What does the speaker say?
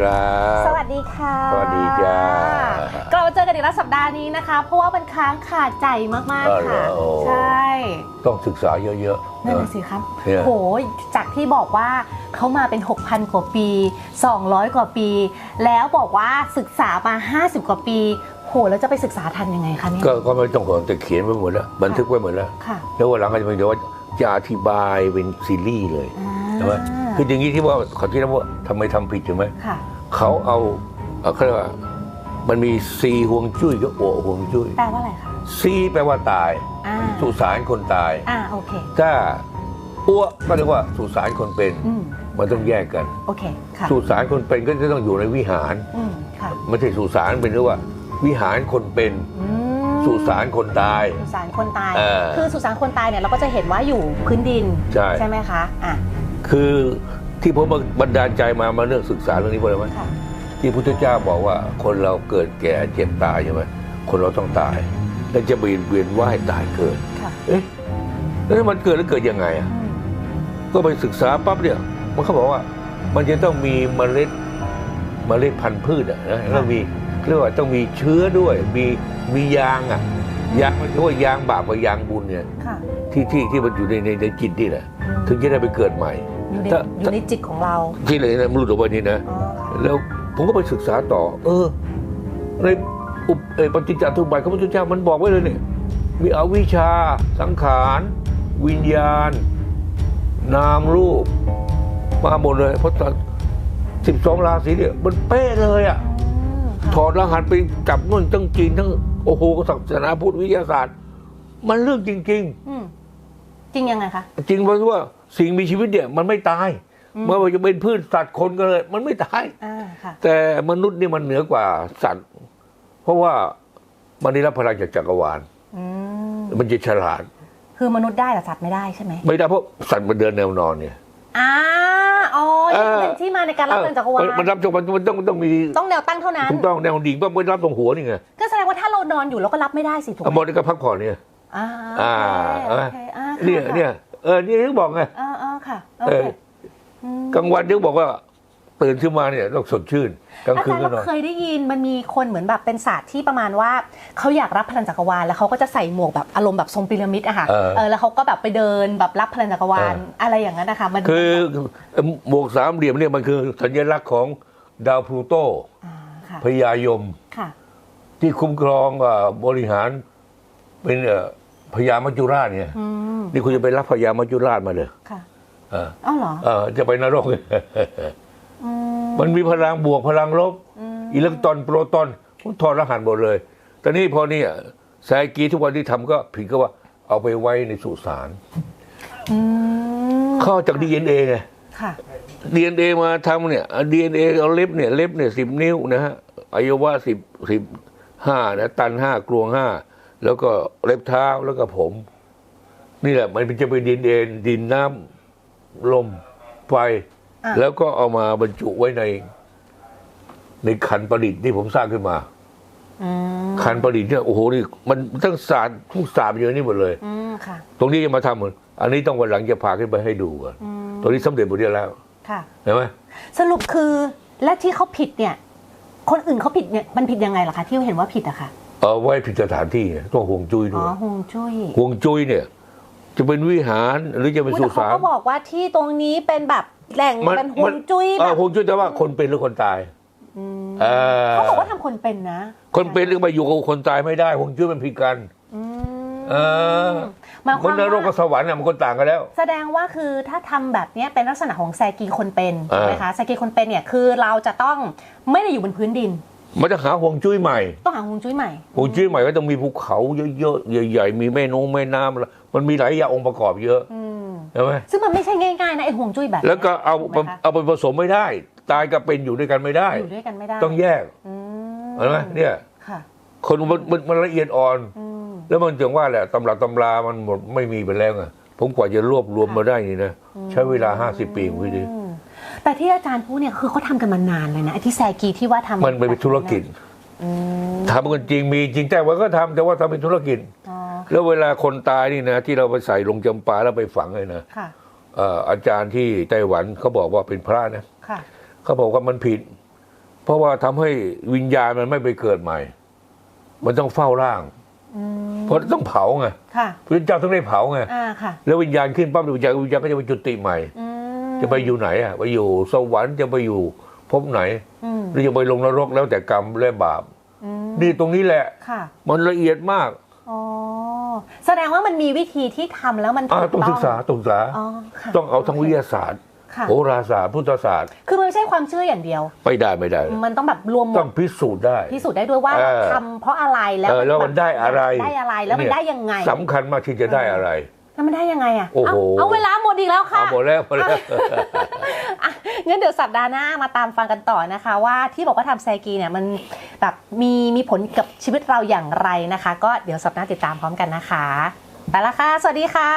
ดีค่ะสวัสดีครับ สวัสดีค่ะสวัสดีจ้ากลับมาเจอกันอีกแล้วสัปดาห์นี้นะคะ เพราะว่ามันค้างขาดใจมากอ๋อๆเหรอค่ะโอ้ใช่ ต้องศึกษาเยอะๆนั่นนะน่ะสิครับเนี่ยโหจากที่บอกว่าเขามาเป็น 6,000 กว่าปี 200 กว่าปี แล้วบอกว่าศึกษามา 50 กว่าปีโหแล้วจะไปศึกษาทันยังไงคะเนี่ยก็ก็ไม่ต้องห่วงแต่เขียนไว้หมดแล้วบันทึกไว้หมดแล้วค่ะแล้ววันหลังก็จะเป็นเดี๋ยวว่าจะอธิบายเป็นซีรีส์เลยอ่าใช่ไหม คืออย่างนี้ที่ว่าเขาที่ว่าทำไมทำผิดใช่ไหมค่ะ เขาเอาเอ่อเขาเรียกว่ามันมีซีห่วงจุ้ยกับโอห่วงจุ้ยแปลว่าอะไรคะ ซีแปลว่าตาย อ่า สุสานคนตาย อ่า โอเค ถ้าอ้วก็เรียกว่าสุสานคนเป็น อืม มันต้องแยกกัน โอเค ค่ะ สุสานคนเป็นก็จะต้องอยู่ในวิหาร อืม ค่ะ ไม่ใช่สุสานเป็นเรียกว่า วิหารคนเป็น อืมสุสานคนตาย สุสานคนตาย เออคือสุสานคนตายเนี่ยเราก็จะเห็นว่าอยู่พื้นดินใช่ ไหมคะ อะ คือที่ผมบันดาลใจมามาเรื่องศึกษาเรื่องนี้เพราะอะไรไหมค่ะที่พุทธเจ้าบอกว่าคนเราเกิดแก่เจ็บตายใช่ไหมคนเราต้องตาย แล้วจะเวียนเวียนว่ายตายเกิดค่ะเอ๊ะแล้วมันเกิดแล้วเกิดยังไงอะอืมก็ไปศึกษาปั๊บเนี่ยมันเขาบอกว่า มันจะต้องมีเมล็ดเมล็ดพันธุ์พืชอะนะแล้วมีเรียกว่าต้องมีเชื้อด้วย มีมียางอะยางมันเรียกว่ายางบาปกับยางบุญเนี่ยค่ะที่ที่ที่มันอยู่ในในในจิตนี่แหละถึงจะได้ไปเกิดใหม่ อยู่ในถ้าอยู่ในจิตของเรา ที่เลยนะมันหลุดออกไปนี่นะอ๋อค่ะแล้วผมก็ไปศึกษาต่อ เออ ในอุปเออปฏิจจทุบายของพระพุทธเจ้ามันบอกไว้เลยเนี่ยมีอวิชชา สังขาร วิญญาณ นามรูป มาหมดเลยเพราะสิบสองราศีเนี่ยมันเป๊ะเลยอะ่ะอืมถค่ะอดรหัสไปจับนู่นทั้งจีนทั้งโอ้โหศาสนาพุทธวิทยาศาสตร์ มันเรื่องจริงอืม จริงยังไงคะๆจริงเพราะว่าสิ่งมีชีวิตเนี่ยมันไม่ตายอืมไม่ว่าจะเป็นพืชสัตว์คนก็เลย มันไม่ตายอ่าค่ะแต่มนุษย์นี่มันเหนือกว่าสัตว์ เพราะว่ามันได้รับพลังจากจักรวาลอืมมันจะฉลาด คือมนุษย์ได้แต่สัตว์ไม่ได้ใช่ไหมไม่ได้เพราะสัตว์มันเดินแนวนอนเนี่ยอ่าอ๋อเอนี่อเป็นที่มาในการรับเงินจักรวาลมันมันรับจากมันมันต้องมันต้องมีต้องแนวตั้งเท่านั้นถูกต้องแนวดิ่งว่าไม่รับตรงหัวนี่ไงก็แสดงว่าถ้าเรานอนอยู่เราก็รับไม่ได้สิถูกไหเอามมอนี่ก็พักผ่อนเนี่ย อ่าอ่าโอเคโอเคอ่าค่ะเนี่ยเนี่ยเออนี่ถึงบอกไงอ่าอ่าค่ะโอเอเคอมกลางวันถึงบอกว่าตื่นขึ้นมาเนี่ยต้องสดชื่นกลางอาคืนจารย์ก็นเราอนเคยได้ยินมันมีคนเหมือนแบบเป็นศาสตร์ที่ประมาณว่าเขาอยากรับพลังจักรวาลแล้วเขาก็จะใส่หมวกแบบอารมณ์แบบทรงพีระมิดอะค่ะเออเออแล้วเขาก็แบบไปเดินแบบรับพลังจักรวาลเออออะไรอย่างนั้นนะคะมันคือหมวกสามเหลี่ยมเนี่ยมันคือสัญลักษณ์ของดาวพลูโตอ่าค่ะพญายมค่ะที่คุ้มครองอ่าบริหารเป็นเอ่อ พญามัจจุราชเนี่ยอืมนี่คุณจะไปรับพญามัจจุราชมาเลยค่ะเอออ้าวเหรอเออจะไปนรกอืมมันมีพลังบวกพลังลบอืมอิเล็กตรอนโปรตอนผมถอดรหัสหมดเลย ตอนนี้พอเนี่ยแซกีทุกวันที่ทำก็ผิดก็ว่าเอาไปไว้ในสุสานอืมเข้าจากดีเอ็นเอไงค่ะดีเอ็นเอมาทำเนี่ยดีเอ็นเอเอาเล็บเนี่ยเล็บเนี่ยสิบนิ้วนะฮะอวัยวะสิบสิบห้านะตันห้ากลวงห้า แล้วก็เล็บเท้าแล้วก็ผม นี่แหละ มันจะเป็นดินเอ็นดินน้ำลมไฟอะแล้วก็เอามาบรรจุไว้ใน ในขันประดิษฐ์ที่ผมสร้างขึ้นมาอืมขันประดิษฐ์เนี่ยโอ้โหนี่มันทั้งศาสตร์ทุกศาสตร์อยู่ในนี่หมดเลยอืมค่ะตรงนี้จะมาทำเหมือนอันนี้ต้องวันหลังจะพาขึ้นไปให้ดูก่อนอืมตรงนี้สำเร็จหมดเรียบแล้วค่ะเห็นไหมสรุปคือและที่เขาผิดเนี่ย คนอื่นเขาผิดเนี่ยมันผิดยังไงล่ะคะที่เห็นว่าผิดอะค่ะ เอาไว้ผิดสถานที่ไงต้องห่วงจุ้ยอ๋ด้อวยฮวงจุ้ยห่วงจุ้ยเนี่ย จะเป็นวิหารหรือจะเป็นอุ๊ยสุแต่เขาสานก็บอกว่าที่ตรงนี้เป็นแบบแหล่งเป็นฮวงจุ้ยเอแบอบห่วงจุ้ยแต่ว่าคนเป็นหรือคนตายอืมเออเขาบอกว่าทำคนเป็นนะคนเป็นหรือมาอยู่กับคนตายไม่ได้ห่วงจุ้ยมันผิดกัน อืมเออ หมายคมัวานมนรกกับว่าสวรรค์น่ะมันคนต่างกันแล้ว แสดงว่าคือถ้าทำแบบเนี้ยเป็นลักษณะของแซกีคนเป็นเออใช่ไหมคะแซกีคนเป็นเนี่ยคือเราจะต้องไม่ได้อยู่บนพื้นดิน มันจะหาห่วงจุ้ยใหม่ ต้องหาฮวงจุ้ยใหม่ห่วงจุ้ยใหม่ก็ต้องมีภูเขาเยอะๆใหญ่ ๆ มีแม่นงแม่น้ำมันมีหลายอย่างองค์ประกอบเยอะอืมใช่ไหมซึ่งมันไม่ใช่ง่ายๆนะไอ้ฮวงจุ้ยแบบนี้แล้วก็เอาถูกไหมคะเอาไปผสมไม่ได้ ตายกับเป็นอยู่ด้วยกันไม่ได้อยู่ด้วยกันไม่ได้ ต้องแยกอืมเห็นไหมเนี่ยค่ะคนมันมันมันละเอียดอ่อนอืมแล้วมันถึงว่าแหละตำรับตำรามันหมดไม่มีไปแล้วไงผมกว่าจะรวบรวมมาได้นี่นะใช้เวลาห้าสิบปีคุณดิอืม แต่ที่อาจารย์พูดเนี่ยคือเขาทำกันมานานเลยนะไอ้ที่แซกีที่ว่าทำมันเป็นธุรกิจอืมทำกันจริงมีจริงแต่ว่าก็ทำแต่ว่าทำเป็นธุรกิจอ๋อแล้วเวลาคนตายนี่นะ ที่เราไปใส่ลงจำปาแล้วไปฝังเลยนะค่ะเอ่ออาจารย์ที่ไต้หวันเขาบอกว่าเป็นพระนะคค่ะเขาบอกว่ามันผิด เพราะว่าทำให้วิญญาณมันไม่ไปเกิดใหม่ มันต้องเฝ้าร่างอืมเพราะต้องเผาไงค่ะพระเจ้าต้องได้เผาไงอ่าค่ะแล้ววิญญาณขึ้นปั๊บวิญญาณวิญญาณก็จะไปจุติใหม่อืม จะไปอยู่ไหนอะไปอยู่สวรรค์จะไปอยู่ภพไหนอืมหรือจะไปลงนรกแล้วแต่กรรมและบาปอืมนี่ตรงนี้แหละค่ะมันละเอียดมากอ๋อแสดงว่ามันมีวิธีที่ทำแล้วมันอ่าถูกต้องศึกษาต้องศึกษาอ๋อค่ะต้องเอาทั้งวิทยาศาสตร์ค่ะโหราศาสตร์พุทธศาสตร์ คือมันไม่ใช่ความเชื่ออย่างเดียว ไม่ได้ไม่ได้ มันต้องแบบรวมหมต้อดงพิสูจน์ได้ พิสูจน์ได้ด้วยว่าเออทำเพราะอะไรแล้วเออแล้วมันได้อะไรได้อะไรแล้วมันเยได้ยังไงสำคัญมากที่จะได้อะไร แล้วมันได้ยังไงอะโอ้โหเอาเอาเวลาหมดอีกแล้วค่ะเอาหมดแล้วหมดแล้วอะงั้นเดี๋ยวสัปดาห์หน้ามาตามฟังกันต่อนะคะ ว่าที่บอกว่าทำแซกีเนี่ยมันแบบมีมีผลกับชีวิตเราอย่างไรนะคะ ก็เดี๋ยวสัปดาห์หน้าติดตามพร้อมกันนะคะไปละค่ะ สวัสดีค่ะ